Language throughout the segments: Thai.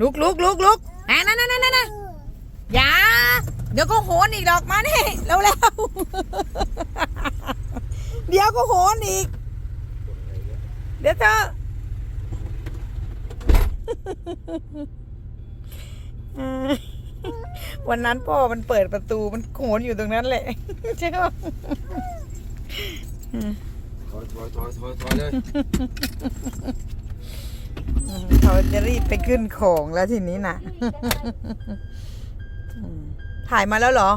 ลุกลุกลุกลุกอะนั่นนั่นนั่นนั่นอย่า เดี๋ยวก็โหนอีกดอกมานี่เร็วเร็วเดี๋ยวก็โหนอีก เดี๋ยวเธอวันนั้นพ่อมันเปิดประตูมันโหนอยู่ตรงนั้นแหละใช่ไหมถอยถอยถอยถอยเลย เขาจะรีบไปขึ้นของแล้วทีนี้น่ะ ถ่ายมาแล้วหรอ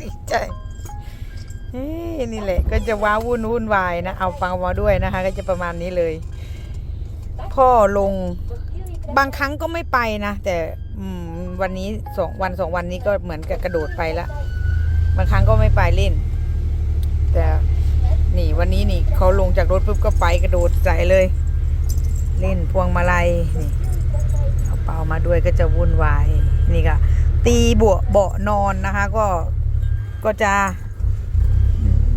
ดีใจนี่แหละ ก็จะว้าวุ่นวุ่นวายนะ เอาฟังมาด้วยนะคะ ก็จะประมาณนี้เลย พ่อลงบางครั้งก็ไม่ไปนะ แต่วันนี้สองวันสองวันนี้ก็เหมือนกับกระโดดไปละ บางครั้งก็ไม่ไปเล่น แต่นี่วันนี้นี่เขาลงจากรถปุ๊บก็ไปกระโดดใส่เลย เล่นพวงมาลัยนี่เอาเป่ามาด้วยก็จะวุ่นวายนี่ก็ตีบวเบาะนอนนะคะ ก็ก็จะ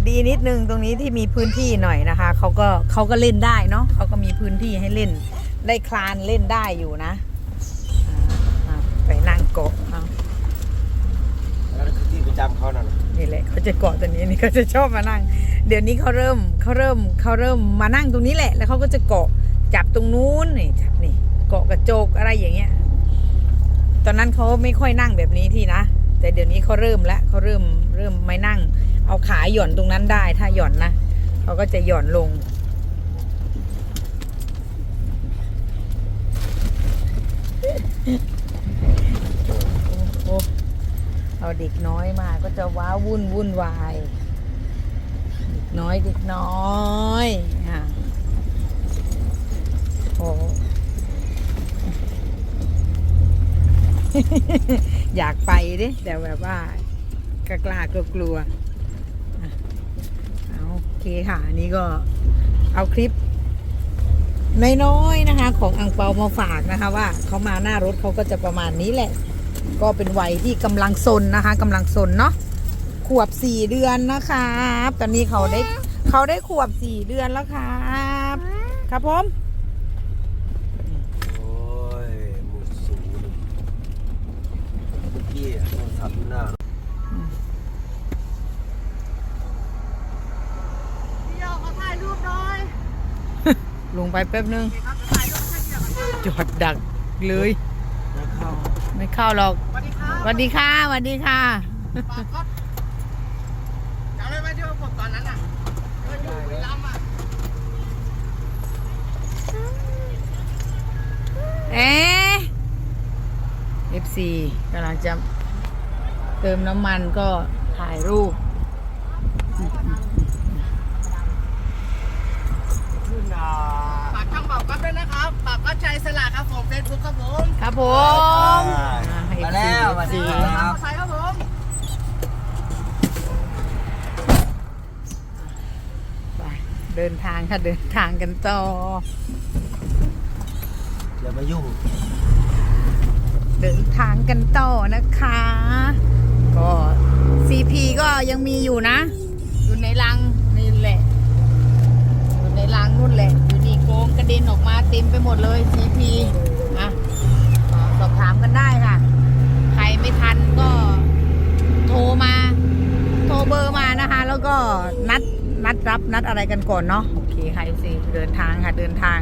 ดีนิดนึงตรงนี้ที่มีพื้นที่หน่อยนะคะเขาก็เขาก็เล่นได้เนาะเขาก็มีพื้นที่ให้เล่นได้คลานเล่นได้อยู่นะไปนั่งเกาะ คือที่ประจำเขานั่นน่ะนี่แหละเขาจะเกาะตัวนี้นี่เขาจะชอบมานั่ง เดี๋ยวนี้เขาเริ่มเขาเริ่มเขาเริ่มมานั่งตรงนี้แหละ แล้วเขาก็จะเกาะจับตรงนู้นนี่จับนี่เกาะกระโจกอะไรอย่างเงี้ย ตอนนั้นเขาไม่ค่อยนั่งแบบนี้ที่นะแต่เดี๋ยวนี้เขาเริ่มแล้วเขาเริ่มเริ่มไม่นั่ง เอาขาหย่อนตรงนั้นได้ ถ้าหย่อนนะเขาก็จะหย่อนลงโอ้ เอาเด็กน้อยมาก็จะว้าวุ่นวุ่นวาย เด็กน้อยเด็กน้อยอะโอ้อยากไปดิแต่แบบว่ากล้ากล้ากลัวกลัวเอาโอเคค่ะอันนี้ก็เอาคลิปน้อยๆนะคะ ของอังเปามาฝากนะคะ ว่าเขามาหน้ารถเขาก็จะประมาณนี้แหละ ก็เป็นวัยที่กำลังซนนะคะกำลังซนเนาะขวบสี่เดือนนะครับตอนนี้เขาได้เขาได้ขวบสี่เดือนแล้วครับ ครับผมโอ้ยหมุดสูงเมื่อกี้อะโทรศัพท์อยู่หน้ารถลงไปแป๊บนึงจอดดักเลย ไม่เข้าหรอกสวัสดีค่ะสวัสดีค่ะสวัสดีค่ะจำได้ไหมที่ว่าผมตอนนั้นอะก็อยู่บุรีรัมย์อะเอ๊ะ FC กำลังจะเติมน้ำมันก็ถ่ายรูป ขึ้นอ่า ฝากช่องบอกกับด้วยนะครับปากก็ใจ สละครับผมเฟซบุ๊กครับผมครับผมอ่าให้มาแล้ว FC มา FC แล้วครับใส่ครับผมไปเดินทางค่ะเดินทางกันต่ออย่ามายุ่งเดินทางกันต่อนะคะ ก็ CP ก็ยังมีอยู่นะ อยู่ในรังนี่แหละ อยู่ในรังนู่นแหละ อยู่นี่โกงกระเด็นออกมาเต็มไปหมดเลย CP อะก็สอบถามกันได้ค่ะ ใครไม่ทันก็โทรมา โทรเบอร์มานะคะ แล้วก็ นัดรับนัดอะไรกันก่อนเนาะโอเคค่ะสิเดินทางค่ะเดินทาง